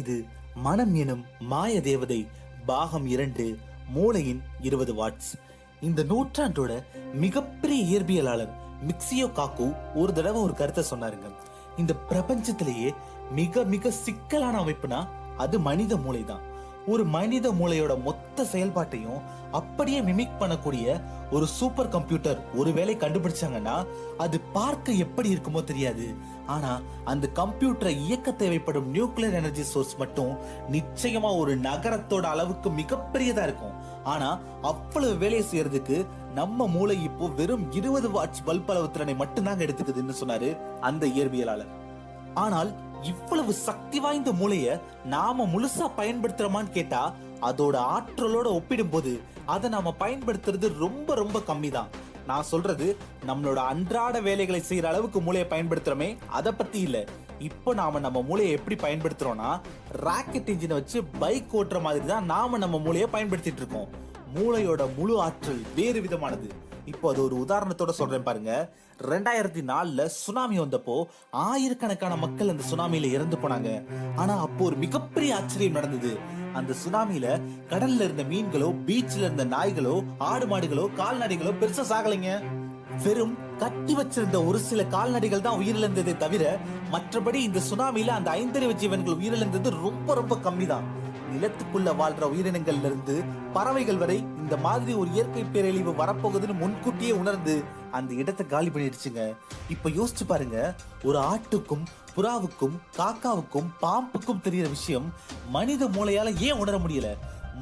இது மனம் எனும் மாய தேவதை பாகம் இரண்டு மூளையின் இருபது வாட்ஸ் இந்த நூற்றாண்டோட மிகப்பெரிய இயற்பியலாளர் மிக்சியோ காக்கு ஒரு தடவை ஒரு கருத்தை சொன்னாருங்க. இந்த பிரபஞ்சத்திலேயே மிக மிக சிக்கலான அமைப்புனா அது மனித மூளைதான். ஒரு மனித மூளையோட மொத்த செயல்பாட்டையும் அப்படியே மிமிக் பண்ணக்கூடிய ஒரு சூப்பர் கம்ப்யூட்டர் ஒருவேளை கண்டுபிடிச்சாங்கன்னா அது பார்க்க எப்படி இருக்குமோ தெரியாது. ஆனா அந்த கம்ப்யூட்டரை இயக்க தேவைப்படும் நியூக்ளியர் எனர்ஜி சோர்ஸ் மட்டும் நிச்சயமா ஒரு நகரத்தோட அளவுக்கு மிகப்பெரியதா இருக்கும். ஆனா அவ்வளவு வேலையை செய்யறதுக்கு நம்ம மூளை இப்போ வெறும் இருபது வாட்ஸ் பல்ப் அளவு திறனை மட்டும்தாங்க எடுத்துக்குதுன்னு சொன்னாரு அந்த இயற்பியலாளர். ஆனால் இவ்வளவு சக்தி வாய்ந்த மூளைய நாம முழுசா பயன்படுத்துறோமான்னு கேட்டா அதோட ஆற்றலோட ஒப்பிடும்போது அதை நாம பயன்படுத்துறது ரொம்ப ரொம்ப கம்மி தான் நான் சொல்றது நம்மளோட அன்றாட வேலைகளை செய்யற அளவுக்கு மூளையை பயன்படுத்துறோமே அதை பத்தி இல்ல. இப்போ நாம நம்ம மூளையை எப்படி பயன்படுத்துறோம்னா ராக்கெட் இன்ஜினை வச்சு பைக் ஓட்டுற மாதிரி தான் நாம நம்ம மூளையை பயன்படுத்திட்டு இருக்கோம். மூளையோட முழு ஆற்றல் வேறு விதமானது. இப்போ அது ஒரு உதாரணத்தோட சொல்றேன் பாருங்க. ரெண்டாயிரத்தி நாலுல சுனாமி வந்தப்போ ஆயிரக்கணக்கான மக்கள் அந்த சுனாமியில இறந்து போனாங்க. ஆனா அப்போ ஒரு மிகப்பெரிய ஆச்சரியம் நடந்தது. அந்த சுனாமியில கடல்ல இருந்த மீன்களோ பீச்ல இருந்த நாய்களோ ஆடு மாடுகளோ கால்நடைகளோ பெருசா சாகலைங்க. வெறும் கட்டி வச்சிருந்த ஒரு சில கால்நடைகள் தான் உயிரிழந்ததே தவிர மற்றபடி இந்த சுனாமியில அந்த ஐந்தறிவு ஜீவன்கள் உயிரிழந்தது ரொம்ப ரொம்ப கம்மி தான் நிலத்துக்குள்ள வாழ்ற உயிரினங்கள்ல இருந்து பறவைகள் வரை இந்த மாதிரி ஒரு இயற்கை பேரழிவு வரப்போகுதுன்னு முன்கூட்டியே உணர்ந்து அந்த இடத்தை காலி பண்ணிடுச்சுங்க. இப்ப யோசிச்சு பாருங்க ஒரு ஆட்டுக்கும் புறாவுக்கும் காக்காவுக்கும் பாம்புக்கும் தெரியற விஷயம் மனித மூளையால ஏன் உணர முடியல?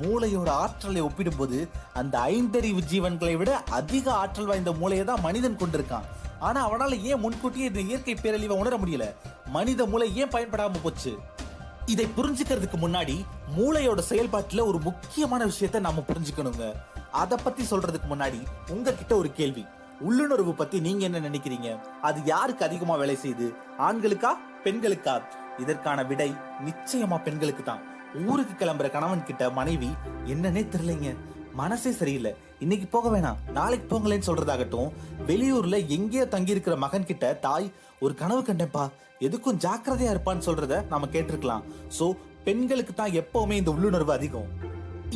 மூளையோட ஆற்றலை ஒப்பிடும்போது அந்த ஐந்தறிவு ஜீவன்களை விட அதிக ஆற்றல் வாய்ந்த மூளையை தான் மனிதன் கொண்டிருக்கான். ஆனா அவனால ஏன் முன்கூட்டியே இந்த இயற்கை பேரழிவை உணர முடியல? மனித மூளை ஏன் பயன்படாம போச்சு? இதை புரிஞ்சுக்கிறதுக்கு முன்னாடி மூளையோட செயல்பாட்டுல ஒரு முக்கியமான விஷயத்த நாம புரிஞ்சுக்கணுங்க. அத பத்தி சொல்றதுக்கு முன்னாடி உங்ககிட்ட ஒரு கேள்வி. உள்ளுணர்வு பத்தி நீங்க என்ன நினைக்கிறீங்க? அது யாருக்கு அதிகமா வேலை செய்யுது? ஆண்களுக்கா பெண்களுக்கா? இதற்கான விடை நிச்சயமா பெண்களுக்கு தான் ஊருக்கு கிளம்புற கணவன் கிட்ட மனைவி என்னன்னே தெரியலைங்க. மனசே சரியில்லை. இன்னைக்கு போக வேணாம். நாளைக்கு போங்களேன்னு சொல்றதாகட்டும் வெளியூர்ல எங்கேயோ தங்கி இருக்கிற மகன் கிட்ட தாய் ஒரு கனவு கண்டேன்ப்பா. எதுக்கும் ஜாக்கிரதையா இருப்பான்னு சொல்றத நாம கேட்டிருக்கலாம். சோ பெண்களுக்கு தான் எப்பவுமே இந்த உள்ளுணர்வு அதிகம்.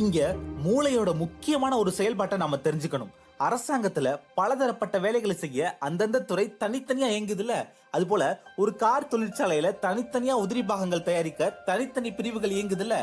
இங்க மூளையோட முக்கியமான ஒரு செயல்பாட்டை நாம தெரிஞ்சுக்கணும். அரசாங்கத்துல பலதரப்பட்ட வேலைகளை செய்ய அந்தந்த துறை தனித்தனியா இயங்குதுல அது போல ஒரு கார் தொழிற்சாலையில தனித்தனியா உதிரி பாகங்கள் தயாரிக்க தனித்தனி பிரிவுகள் இயங்குதுல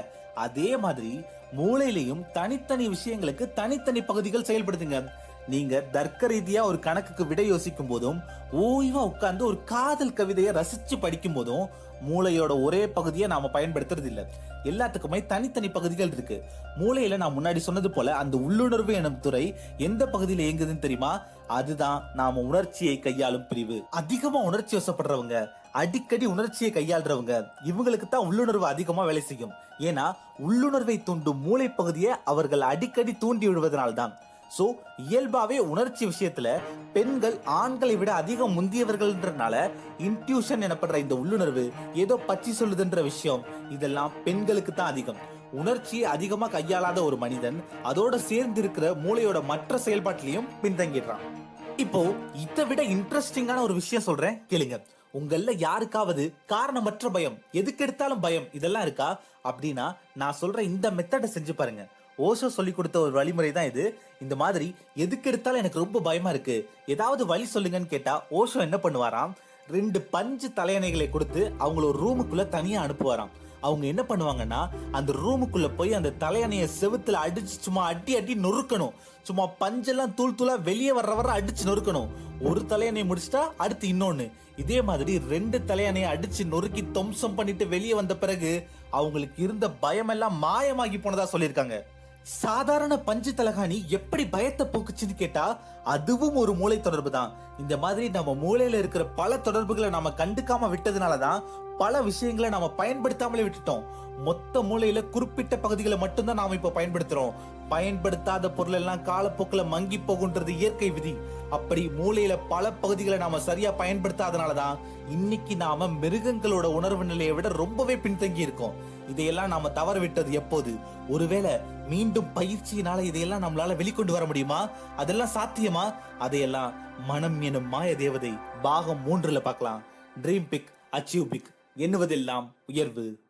அதே மாதிரி மூளையிலையும் தனித்தனி விஷயங்களுக்கு தனித்தனி பகுதிகள் செயல்படுதுங்க நீங்க தர்க்க ரீதியா ஒரு கணக்குக்கு விடை யோசிக்கும் போதும் ஓய்வா உட்கார்ந்து ஒரு காதல் கவிதையை ரசிச்சு படிக்கும் போதும் மூளையோட ஒரே பகுதியை நாம பயன்படுத்துறது இல்ல எல்லாத்துக்குமே தனித்தனி பகுதிகள் இருக்கு. மூளையில நான் முன்னாடி சொன்னது போல அந்த உள்ளுணர்வு எனும் துறை எந்த பகுதியில இயங்குதுன்னு தெரியுமா? அதுதான் நாம உணர்ச்சியை கையாளும் பிரிவு. அதிகமா உணர்ச்சி வசப்படுறவங்க அடிக்கடி உணர்ச்சியை கையாளுறவங்க இவங்களுக்கு தான் உள்ளுணர்வு அதிகமா வேலை செய்யும். ஏன்னா உள்ளுணர்வை தூண்டும் மூளை பகுதியை அவர்கள் அடிக்கடி தூண்டி விடுவதனால்தான். சோ இயல்பாவே உணர்ச்சி விஷயத்துல பெண்கள் ஆண்களை விட அதிகம் முந்தியவர்கள்ன்றனால இன்ட்யூஷன் எனப்படுற இந்த உள்ளுணர்வு ஏதோ பச்சி சொல்லுதுன்ற விஷயம் இதெல்லாம் பெண்களுக்கு தான் அதிகம். உணர்ச்சியை அதிகமா கையாளாத ஒரு மனிதன் அதோட சேர்ந்து இருக்கிற மூளையோட மற்ற செயல்பாட்டிலையும் பின்தங்கிடுறான். இப்போ இதை விட இன்ட்ரெஸ்டிங்கான ஒரு விஷயம் சொல்றேன் கேளுங்க. உங்கள்ல யாருக்காவது காரணமற்ற பயம் எதுக்கு எடுத்தாலும் பயம் இதெல்லாம் இருக்கா? அப்படின்னா நான் சொல்ற இந்த மெத்தடை செஞ்சு பாருங்க. ஓஷோ சொல்லி கொடுத்த ஒரு வழிமுறை தான் இது. இந்த மாதிரி எதுக்கு எடுத்தாலும் எனக்கு ரொம்ப பயமா இருக்கு. ஏதாவது வழி சொல்லுங்கன்னு கேட்டா ஓஷோ என்ன பண்ணுவாராம்? ரெண்டு பஞ்சு தலையணைகளை கொடுத்து அவங்கள ஒரு ரூமுக்குள்ள தனியா அனுப்புவாராம். அவங்க என்ன பண்ணுவாங்கன்னா அந்த ரூமுக்குள்ள போய் அந்த தலையணையை செவுத்துல அடிச்சு சும்மா அடி அடி நொறுக்கணும். சும்மா பஞ்செல்லாம் தூள் தூளா வெளியே வர்ற வர அடிச்சு நொறுக்கணும். ஒரு தலையணையை முடிச்சிட்டா அடுத்து இன்னொன்னு. இதே மாதிரி ரெண்டு தலையணையை அடிச்சு நொறுக்கி தொம்சம் பண்ணிட்டு வெளியே வந்த பிறகு அவங்களுக்கு இருந்த பயமெல்லாம் மாயமாகி போனதா சொல்லியிருக்காங்க. சாதாரண பஞ்சு தலகாணி எப்படி பயத்தை போக்குச்சுன்னு கேட்டா அதுவும் ஒரு மூளை தொடர்பு தான். இந்த மாதிரி நம்ம மூளையில இருக்கிற பல தொடர்புகளை நம்ம கண்டுக்காம விட்டதுனால தான் பல விஷயங்களை நாம பயன்படுத்தாமலே விட்டுட்டோம். மொத்த மூலையில குறிப்பிட்ட பகுதிகளை மட்டும்தான் நாம இப்ப பயன்படுத்துறோம். பயன்படுத்தாத பொருள் எல்லாம் காலப்போக்கில் மங்கி போகுன்றது இயற்கை விதி. அப்படி மூளையில பல பகுதிகளை நாம சரியா பயன்படுத்தாதனாலதான் இன்னைக்கு நாம மிருகங்களோட உணர்வு நிலையை விட ரொம்பவே பின்தங்கி இருக்கோம். இதையெல்லாம் நாம தவற விட்டது எப்போது? ஒருவேளை மீண்டும் பயிற்சியினால இதையெல்லாம் நம்மளால வெளிக்கொண்டு வர முடியுமா? அதெல்லாம் சாத்தியமா? அதையெல்லாம் மனம் எனும் மாய தேவதை பாகம் மூன்றுல பார்க்கலாம். ட்ரீம் பிக் அச்சீவ் பிக் எண்ணுவதெல்லாம் உயர்வு.